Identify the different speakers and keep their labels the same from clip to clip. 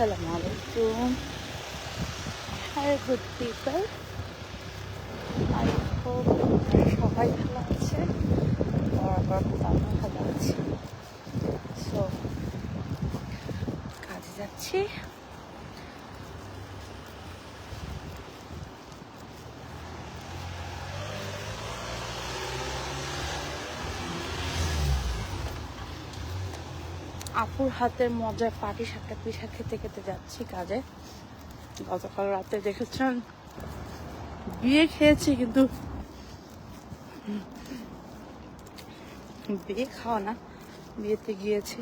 Speaker 1: আসসালামু আলাইকুম। হ্যাঁ গুড পিপল আই হোপ সবাই ভালো আছে বরাবর আমিও ভালো আছি। সো কাজে যাচ্ছি। আপুর হাতের মজার পাটি সাপটা পিঠা খেতে খেতে যাচ্ছি কাজে। গতকাল রাতে দেখেছেন, বিয়ে খেয়েছি কিন্তু বিয়ে খাওয়া না, বিয়েতে গিয়েছি।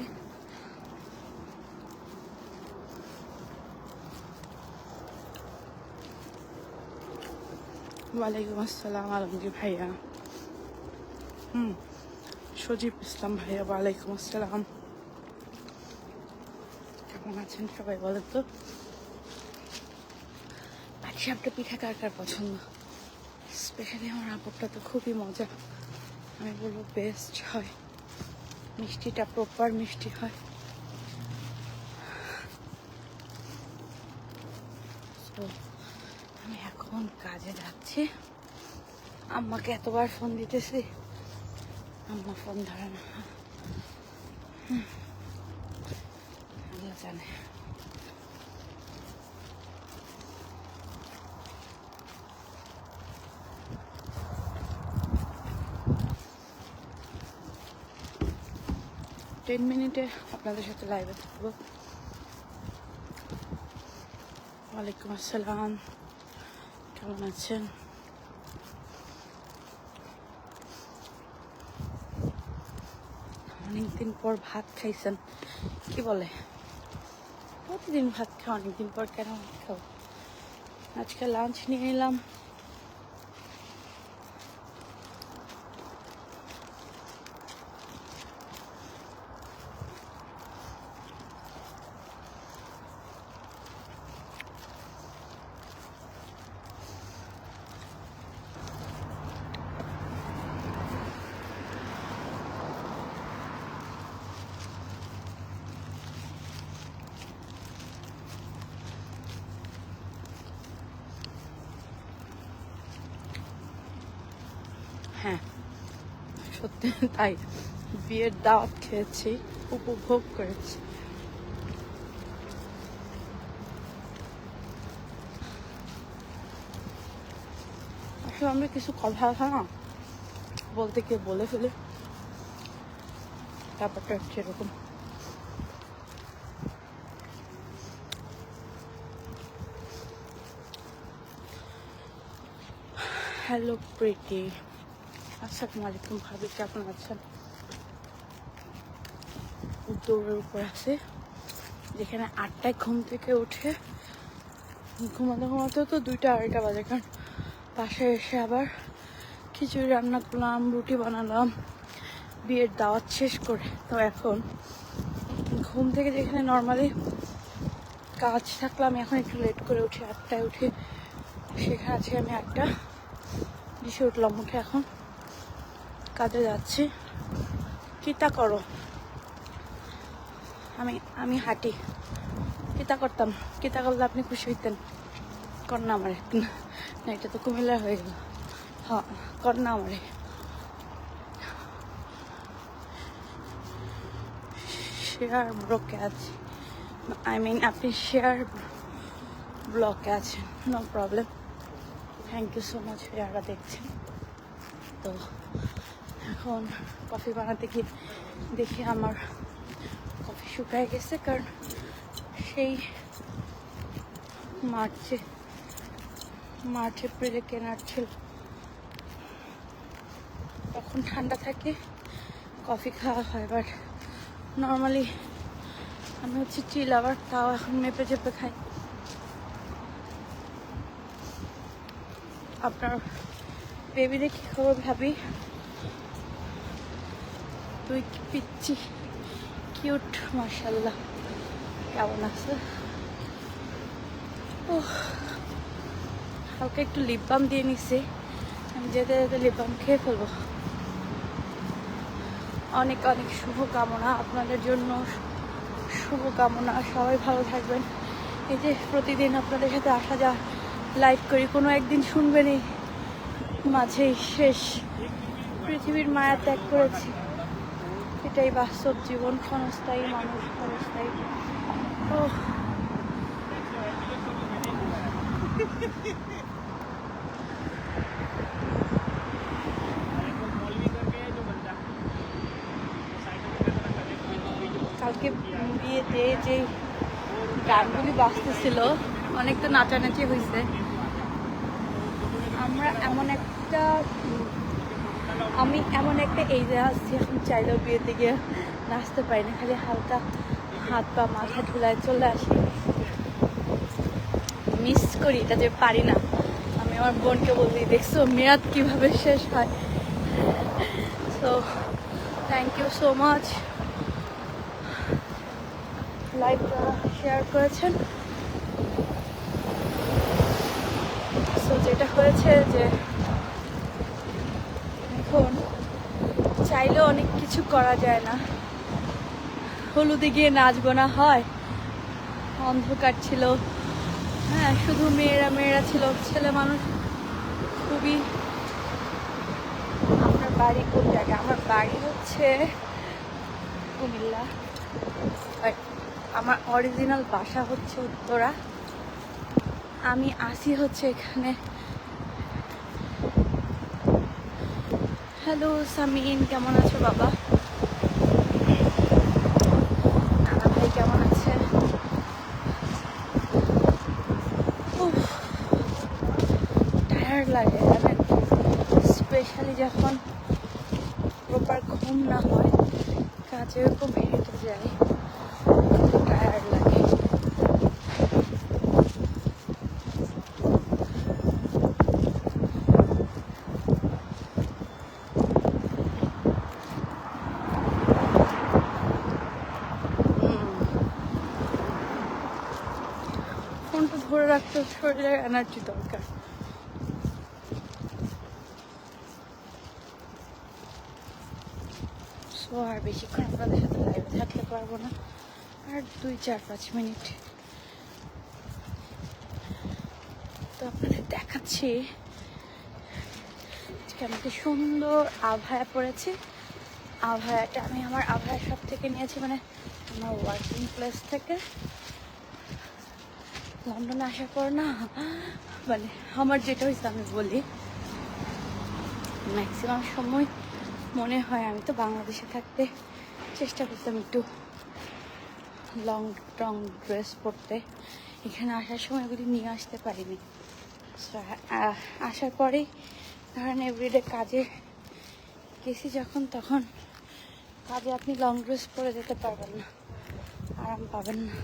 Speaker 1: ওয়ালাইকুম আসসালাম আলমগীর ভাইয়া। হুম, সজীব ইসলাম ভাইয়া, ওয়ালাইকুম আসসালাম। কেমন আছেন সবাই বলেন তো? পাটিসাপটা পিঠা কার কার পছন্দ? স্পেশালি আমার আপুরটা তো খুবই মজা। আমি বলব বেস্ট হয়। মিষ্টিটা প্রপার মিষ্টি হয়। So, আমি এখন কাজে যাচ্ছি। আম্মাকে এতবার ফোন দিতেছি। আম্মা ফোন ধরে না। হুম। জানে টেন মিনিটে আপনাদের সাথে লাইভে থাকব। ওয়ালাইকুম আসসালাম। কেমন আছেন? অনেকদিন পর ভাত খাইছেন। কি বলে? প্রতিদিন ভাত খাওয়া অনেকদিন পর কেন ভাত খাও আজকে লাঞ্চ নিয়ে এলাম হ্যাঁ সত্যি তাই বিয়ের দাওয়াত খেয়েছি, উপভোগ করেছি। আসলে আমরা কিছু কথা না? বলতে গিয়ে বলে ফেলে। ব্যাপারটা হচ্ছে এরকম। হ্যালো প্রীতি আসসালামু আলাইকুম ভাবি, কেমন আছেন? দৌড়ের উপর আছে। যেখানে আটটায় ঘুম থেকে উঠে ঘুমাতে ঘুমাতে তো দুইটা আড়াইটা বাজে, কারণ পাশে এসে আবার খিচুড়ি রান্না করলাম, রুটি বানালাম, বিয়ের দাওয়াত শেষ করে। তো এখন ঘুম থেকে যেখানে নর্মালি কাজ থাকলে আমি এখন একটু লেট করে উঠি আটটায় উঠে, সেখানে আজকে আমি একটা। দিশে উঠলাম উঠে এখন। কাজে যাচ্ছি। কিতা করো? আমি আমি হাঁটি। কিতা করতাম? কিতা করলে আপনি খুশি হইতেন? কর না আমারে। না, এটা তো কুমিল্লা হয়ে গেল। হ্যাঁ কর না আমারে। শেয়ার ব্লকে আছে। আই মিন, আপনি শেয়ার ব্লকে আছেন। No problem. Thank you so much যারা দেখছেন। তো এখন কফি বানাতে গিয়ে দেখি আমার কফি শুকায় গেছে, কারণ সেই মার্চে মার্চ এপ্রিলে কেনার ছিল। তখন ঠান্ডা থাকে, কফি খাওয়া হয় বাট নর্মালি আমি হচ্ছে চিল আবার তাও এখন মেপে চেপে খাই। আপনার বেবিদের কি খবর ভাবি কি পিচ্ছি? কিউট মার্শাল্লাহ কেমন আছে? ও হালকা একটু লিপ বাম দিয়ে নিছি। আমি যেতে যেতে লিপ বাম খেয়ে ফেলব। অনেক অনেক শুভ কামনা আপনাদের জন্য। শুভ কামনা সবাই ভালো থাকবেন। এই যে প্রতিদিন আপনাদের সাথে আসা যা লাইভ করি, কোনো একদিন শুনবেনই। মাঝেই শেষ। পৃথিবীর মায়া ত্যাগ করেছি। এটাই বাস্তব জীবন, ক্ষণস্থায়ী, মানুষ, ক্ষণস্থায়ী। ও কালকে বিয়েতে যে গানগুলি বাজতেছিল, অনেক তো নাচানাচি হয়েছে আমরা এমন একটা আমি এমন একটা এইজে আসছি, এখন চাইলেও বিয়েতে গিয়ে নাচতে পারি না, খালি হালকা হাত পা, মাথা ঢুলায় চলে আসি। মিস করি, এটা যে পারি না। আমি আমার বোনকে বলি দেখছ মেয়াদ কীভাবে শেষ হয়? So thank you so much live share করেছেন। সো যেটা হয়েছে যে এখন চাইলেও অনেক কিছু করা যায় না। হলুদে গিয়ে নাচবো না, হয়। অন্ধকার ছিল। হ্যাঁ শুধু মেয়েরা মেয়েরা ছিল। ছেলে মানুষ খুবই। আপনার বাড়ি কোন জায়গায়? আমার বাড়ি হচ্ছে কুমিল্লা। আমার অরিজিনাল বাসা হচ্ছে উত্তরা। আমি আসি হচ্ছে এখানে হ্যালো সামিন, কেমন আছো বাবা? নানা ভাই কেমন আছে টায়ার্ড লাগে, জানেন? স্পেশালি যখন প্রপার ঘুম না হয় কাজে এরকম হেঁটে যায় টায়ার্ড লাগে রাখতে শরীরের এনার্জি দরকার। সো আর বেশিক্ষণ আপনাদের সাথে লাইভে থাকতে পারব না। আর দুই, চার, পাঁচ মিনিট। তো আপনাদের দেখাচ্ছি আজকে আমাকে সুন্দর আভায়া পড়েছি। আভায়াটা আমি আমার আভায়া সব থেকে নিয়েছি মানে আমার ওয়ার্কিং প্লেস থেকে। লন্ডনে আসার পর না মানে আমার যেটা হয়েছে আমি বলি ম্যাক্সিমাম সময় মনে হয় আমি তো বাংলাদেশে থাকতে চেষ্টা করতাম একটু লং টং ড্রেস পরতে। এখানে আসার সময় এগুলি নিয়ে আসতে পারিনি। আসার পরেই ধরেন এভরিডে কাজে গেছি যখন, তখন কাজে আপনি লং ড্রেস পরে যেতে পারবেন না, আরাম পাবেন না।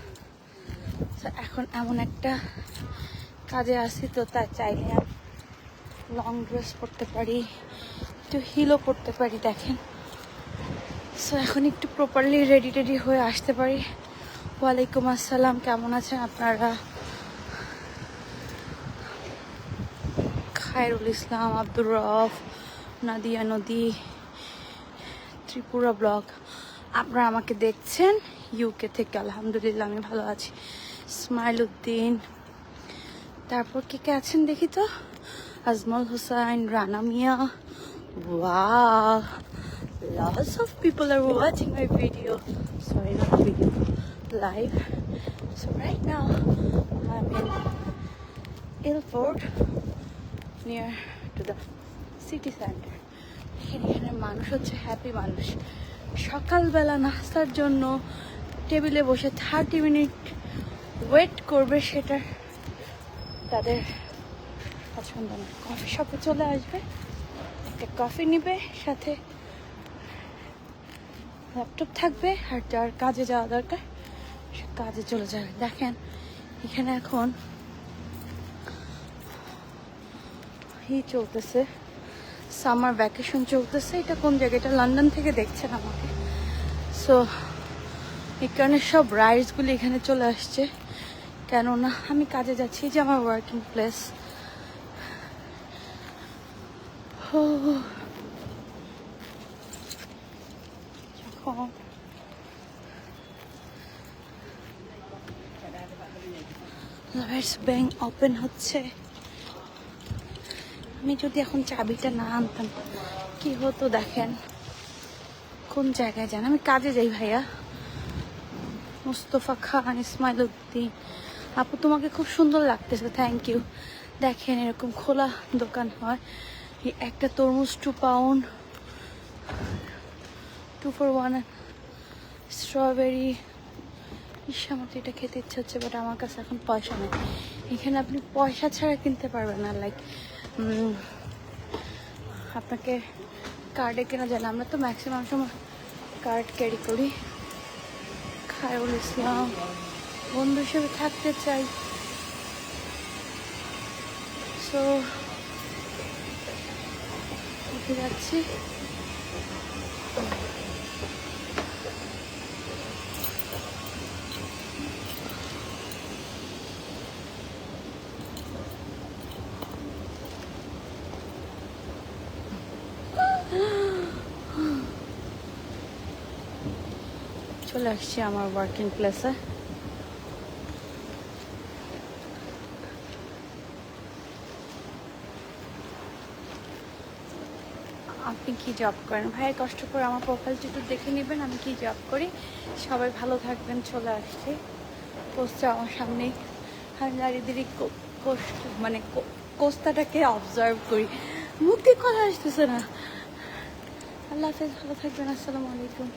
Speaker 1: এখন এমন একটা কাজে আসি তো তাই চাইলে আমি লং ড্রেস পরতে পারি, একটু হিলও পরতে পারি, দেখেন। সো এখন একটু প্রপারলি রেডি টেডি হয়ে আসতে পারি। ওয়ালাইকুম আসসালাম, কেমন আছেন আপনারা? খায়রুল ইসলাম, আব্দুর রফ নাদিয়া নদী, ত্রিপুরা ব্লগ। আপনারা আমাকে দেখছেন ইউকে থেকে, আলহামদুলিল্লাহ, আমি ভালো আছি। ইসমাইলউদ্দিন তারপর কে কে আছেন দেখি তো? Ajmal Hussain Rana Mia. Wow lots of people are watching my video sorry না video live so right now I airport near to the city centre এখানে মানুষ হচ্ছে হ্যাপি মানুষ। সকালবেলা নাস্তার জন্য টেবিলে বসে থার্টি মিনিট ওয়েট করবে সেটা তাদের পছন্দ না। কফি শপে চলে আসবে, একটা কফি নিবে, সাথে ল্যাপটপ থাকবে আর যার কাজে যাওয়া দরকার, সে কাজে চলে যাবে। দেখেন, এখানে এখন ই চলতেছে সামার ভ্যাকেশন চলতেছে। এটা কোন জায়গা এটা লন্ডন থেকে দেখছেন আমাকে। সো এখানে সব রাইডসগুলি এখানে চলে আসছে। কেননা আমি কাজে যাচ্ছি যে আমার ওয়ার্কিং প্লেস ব্যাংক ওপেন হচ্ছে। আমি যদি এখন চাবিটা না আনতাম, কি হতো দেখেন? কোন জায়গায় যান? আমি কাজে যাই ভাইয়া। মুস্তফা খান, ইসমাইল উদ্দিন। আপু, তোমাকে খুব সুন্দর লাগতেছে থ্যাংক ইউ দেখেন এরকম খোলা দোকান হয় একটা তরমুজ two pound two four one strawberry is, আমার তো এটা খেতে ইচ্ছে হচ্ছে বাট আমার কাছে এখন পয়সা নেই। এখানে আপনি পয়সা ছাড়া কিনতে পারবেন না লাইক আপনাকে কার্ডে কেনা যায় না। আমরা তো ম্যাক্সিমাম সময় কার্ড ক্যারি করি। খায়রুল ইসলাম। বন্ধু হিসেবে থাকতে চাই। সো উঠে যাচ্ছি। চলে আসছি আমার ওয়ার্কিং প্লেসে আপনি কি জব করেন? ভাই কষ্ট করে আমার প্রোফাইলটা একটু দেখে নেবেন, আমি কি জব করি? সবাই ভালো থাকবেন, চলে আসছে। পোস্টটা আমার সামনে দাঁড়িয়ে কোষ্ট মানে কোস্তাটাকে অবজার্ভ করি। মুক্তি কথা আসতেছে না। আল্লাহ হাফেজ, ভালো থাকবেন, আসসালামু আলাইকুম।